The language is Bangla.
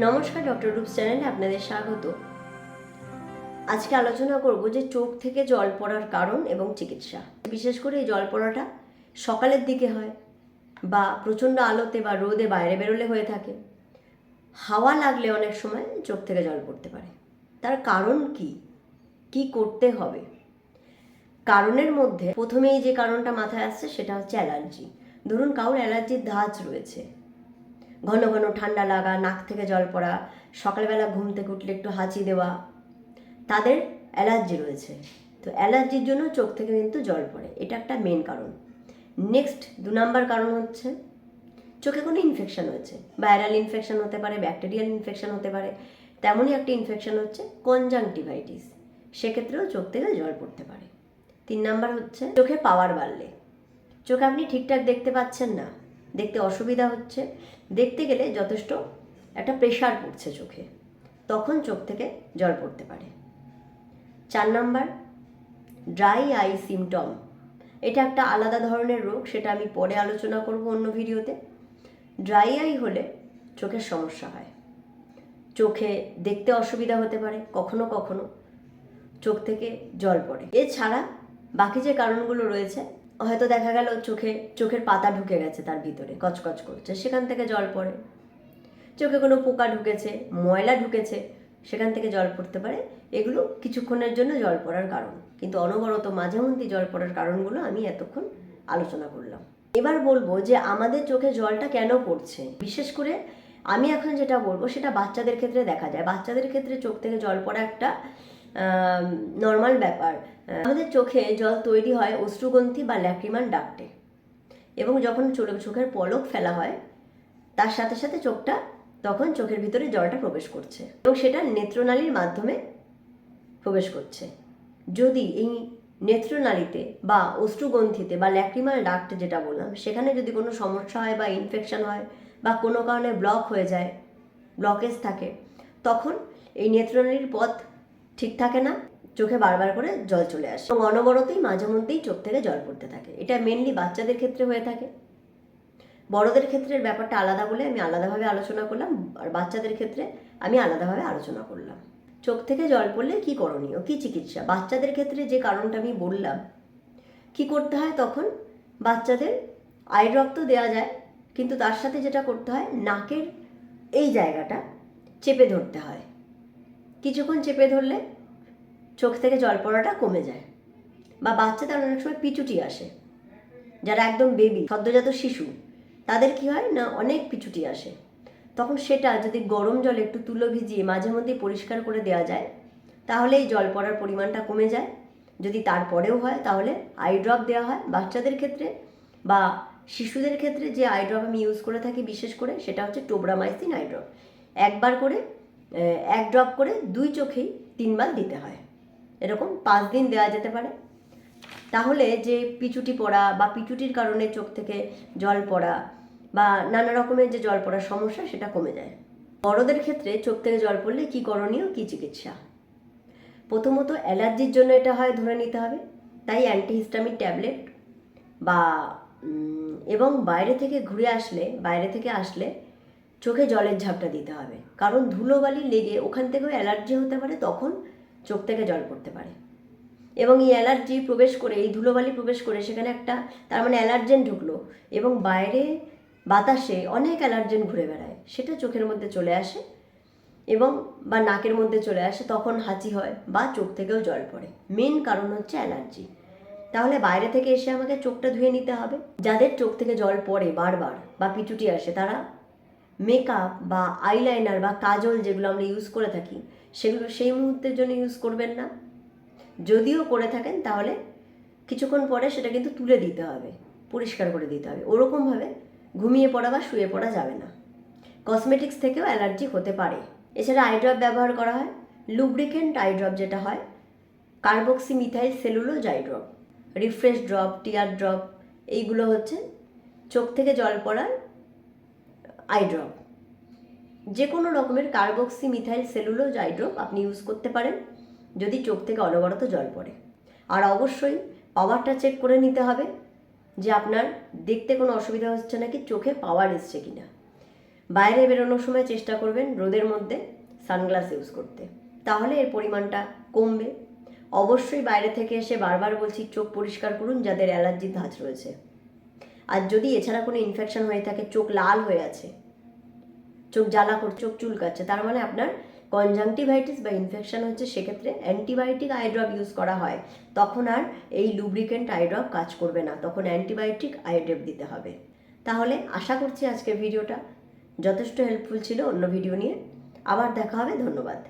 নমস্কার, ডক্টর রূপ চ্যানেলে আপনাদের স্বাগত। আজকে আলোচনা করব যে চোখ থেকে জল পড়ার কারণ এবং চিকিৎসা। বিশেষ করে এই জল পড়াটা সকালের দিকে হয় বা প্রচণ্ড আলোতে বা রোদে বাইরে বেরোলে হয়ে থাকে। হাওয়া লাগলে অনেক সময় চোখ থেকে জল পড়তে পারে। তার কারণ কি? কি করতে হবে? কারণের মধ্যে প্রথমেই যে কারণটা মাথায় আসছে সেটা হচ্ছে অ্যালার্জি। ধরুন কারোর অ্যালার্জির ধাঁচ রয়েছে। ঘন ঘন ঠান্ডা লাগা, নাক থেকে জল পড়া, সকালবেলা ঘুম থেকে উঠলে একটু হাঁচি দেওয়া, তাদের অ্যালার্জি রয়েছে। তো অ্যালার্জির জন্য চোখ থেকে কিন্তু জল পড়ে, এটা একটা মেন কারণ। নেক্সট দু নাম্বার কারণ হচ্ছে, চোখে কোনো ইনফেকশন হয়েছে। ভাইরাল ইনফেকশন হতে পারে ব্যাকটেরিয়াল ইনফেকশান হতে পারে, তেমনই একটা ইনফেকশন হচ্ছে কনজাংটিভাইটিস সেক্ষেত্রেও চোখ থেকে জল পড়তে পারে। তিন নাম্বার হচ্ছে, চোখে পাওয়ার বাড়লে। চোখে আপনি ঠিকঠাক দেখতে পাচ্ছেন না। দেখতে অসুবিধা হচ্ছে। দেখতে গেলে যথেষ্ট একটা প্রেশার পড়ছে চোখে। তখন চোখ থেকে জল পড়তে পারে। চার নাম্বার ড্রাই আই সিমটম এটা একটা আলাদা ধরনের রোগ, সেটা আমি পরে আলোচনা করব অন্য ভিডিওতে। ড্রাই আই হলে চোখের সমস্যা হয়। চোখে দেখতে অসুবিধা হতে পারে, কখনো কখনো চোখ থেকে জল পড়ে। এছাড়া বাকি যে কারণগুলো রয়েছে হয়তো দেখা গেল চোখে, চোখের পাতা ঢুকে গেছে তার ভিতরে, কচকচ করছে, সেখান থেকে জল পড়ে। চোখে কোনো পোকা ঢুকেছে, ময়লা ঢুকেছে, সেখান থেকে জল পড়তে পারে। এগুলো কিছুক্ষণের জন্য জল পড়ার কারণ। কিন্তু অনবরত মাঝে মধ্যে জল পড়ার কারণগুলো আমি এতক্ষণ আলোচনা করলাম। এবার বলব যে আমাদের চোখে জলটা কেন পড়ছে? বিশেষ করে আমি এখন যেটা বলব, সেটা বাচ্চাদের ক্ষেত্রে দেখা যায়। বাচ্চাদের ক্ষেত্রে চোখ থেকে জল পড়া একটা নর্মাল ব্যাপার। আমাদের চোখে জল তৈরি হয় অশ্রুগ্রন্থি বা ল্যাক্রিমান ডাক্টে এবং যখন চোখ- চোখের পলক ফেলা হয়, তার সাথে সাথে চোখটা, তখন চোখের ভিতরে জলটা প্রবেশ করছে। এবং সেটা নেত্রনালীর মাধ্যমে প্রবেশ করছে। যদি এই নেত্রনালীতে বা অশ্রুগ্রন্থিতে বা ল্যাক্রিমাল ডাক্ট যেটা বললাম, সেখানে যদি কোনো সমস্যা হয় বা ইনফেকশন হয় বা কোনো কারণে ব্লক হয়ে যায় ব্লকেজ থাকে, তখন এই নেত্রনালীর পথ ঠিক থাকে না, চোখে বারবার করে জল চলে আসে। এবং অনবরতই, মাঝে মধ্যেই চোখ থেকে জল পড়তে থাকে। এটা মেনলি বাচ্চাদের ক্ষেত্রে হয়ে থাকে। বড়দের ক্ষেত্রের ব্যাপারটা আলাদা বলে আমি আলাদাভাবে আলোচনা করলাম, আর বাচ্চাদের ক্ষেত্রে আমি আলাদাভাবে আলোচনা করলাম। চোখ থেকে জল পড়লে কি করণীয়? কি চিকিৎসা? বাচ্চাদের ক্ষেত্রে যে কারণটা আমি বললাম, কি করতে হয় তখন? বাচ্চাদের আই ড্রপ তো দেওয়া যায়, কিন্তু তার সাথে যেটা করতে হয়, নাকের এই জায়গাটা চেপে ধরতে হয়। কিছুক্ষণ চেপে ধরলে চোখ থেকে জল পড়াটা কমে যায় বা বাচ্চাদের অনেক সময় পিচুটি আসে, যারা একদম বেবি সদ্যজাত শিশু, তাদের কি হয় না অনেক পিছুটি আসে। তখন সেটা যদি গরম জলে একটু তুলো ভিজিয়ে মাঝে মধ্যে পরিষ্কার করে দেওয়া যায় তাহলে এই জল পড়ার পরিমাণটা কমে যায়। যদি তারপরেও হয়, তাহলে আই ড্রপ দেওয়া হয় বাচ্চাদের ক্ষেত্রে বা শিশুদের ক্ষেত্রে যে আই ড্রপ আমি ইউজ করে থাকি বিশেষ করে, সেটা হচ্ছে টোবরামাইসিন আই ড্রপ একবার করে এক ড্রপ করে দুই চোখেই তিনবার দিতে হয়। এরকম পাঁচ দিন দেওয়া যেতে পারে। তাহলে যে পিচুটি পড়া বা পিচুটির কারণে চোখ থেকে জল পড়া বা নানা রকমের যে জল পড়ার সমস্যা, সেটা কমে যায়। বড়দের ক্ষেত্রে চোখ থেকে জল পড়লে কি করণীয়, কি চিকিৎসা? প্রথমত অ্যালার্জির জন্য এটা হয়, ধরে নিতে হবে। তাই অ্যান্টিহিস্টামিক ট্যাবলেট বা এবং বাইরে থেকে ঘুরে আসলে, বাইরে থেকে আসলে চোখে জলের ঝাপটা দিতে হবে। কারণ ধুলোবালি লেগে ওখান থেকেও অ্যালার্জি হতে পারে, তখন চোখ থেকে জল পড়তে পারে। এবং এই অ্যালার্জি প্রবেশ করে, এই ধুলোবালি প্রবেশ করে সেখানে একটা, তার মানে অ্যালার্জেন ঢুকলো এবং বাইরে বাতাসে অনেক অ্যালার্জেন ঘুরে বেড়ায়। সেটা চোখের মধ্যে চলে আসে এবং, বা নাকের মধ্যে চলে আসে, তখন হাঁচি হয় বা চোখ থেকেও জল পড়ে। মেন কারণ হচ্ছে অ্যালার্জি। তাহলে বাইরে থেকে এসে আমাকে চোখটা ধুয়ে নিতে হবে। যাদের চোখ থেকে জল পড়ে বারবার বা পিটুটি আসে, তারা মেকআপ বা আইলাইনার বা কাজল যেগুলো আমরা ইউজ করে থাকি, সেগুলো সেই মুহূর্তের জন্য ইউজ করবেন না। যদিও করে থাকেন, তাহলে কিছুক্ষণ পরে সেটা কিন্তু তুলে দিতে হবে, পরিষ্কার করে দিতে হবে। ওরকমভাবে ঘুমিয়ে পড়া বা শুয়ে পড়া যাবে না। কসমেটিক্স থেকেও অ্যালার্জি হতে পারে। এছাড়া আই ড্রপ ব্যবহার করা হয়। লুব্রিকেন্ট আই ড্রপ যেটা হয় carboxy methyl cellulose eye drop refresh drop tear drop এইগুলো হচ্ছে চোখ থেকে জল পড়ার আই ড্রপ যে কোনো রকমের carboxy methyl cellulose eye drop আপনি ইউজ করতে পারেন, যদি চোখ থেকে অনবরত জল পড়ে। আর অবশ্যই পাওয়ারটা চেক করে নিতে হবে যে আপনার দেখতে কোনো অসুবিধা হচ্ছে নাকি, চোখে পাওয়ার এসছে কিনা। বাইরে বেরোনোর সময় চেষ্টা করবেন রোদের মধ্যে সানগ্লাস ইউজ করতে। তাহলে এর পরিমাণটা কমবে। অবশ্যই বাইরে থেকে এসে বারবার বলছি, চোখ পরিষ্কার করুন, যাদের অ্যালার্জির ধাঁচ রয়েছে। আর যদি এছাড়া কোনো ইনফেকশন হয়ে থাকে, চোখ লাল হয়ে আছে, চোখ জ্বালা করছে চোখ চুলকাচ্ছে, তার মানে আপনার কনজাংটিভাইটিস বা ইনফেকশন হচ্ছে, সেক্ষেত্রে অ্যান্টিবায়োটিক আইড্রপ ইউজ করা হয়। তখন আর এই লুব্রিকেন্ট আইড্রপ কাজ করবে না, তখন অ্যান্টিবায়োটিক আইড্রপ দিতে হবে। তাহলে আশা করছি আজকের ভিডিওটা যথেষ্ট হেল্পফুল ছিল, অন্য ভিডিও নিয়ে। আবার দেখা হবে, ধন্যবাদ।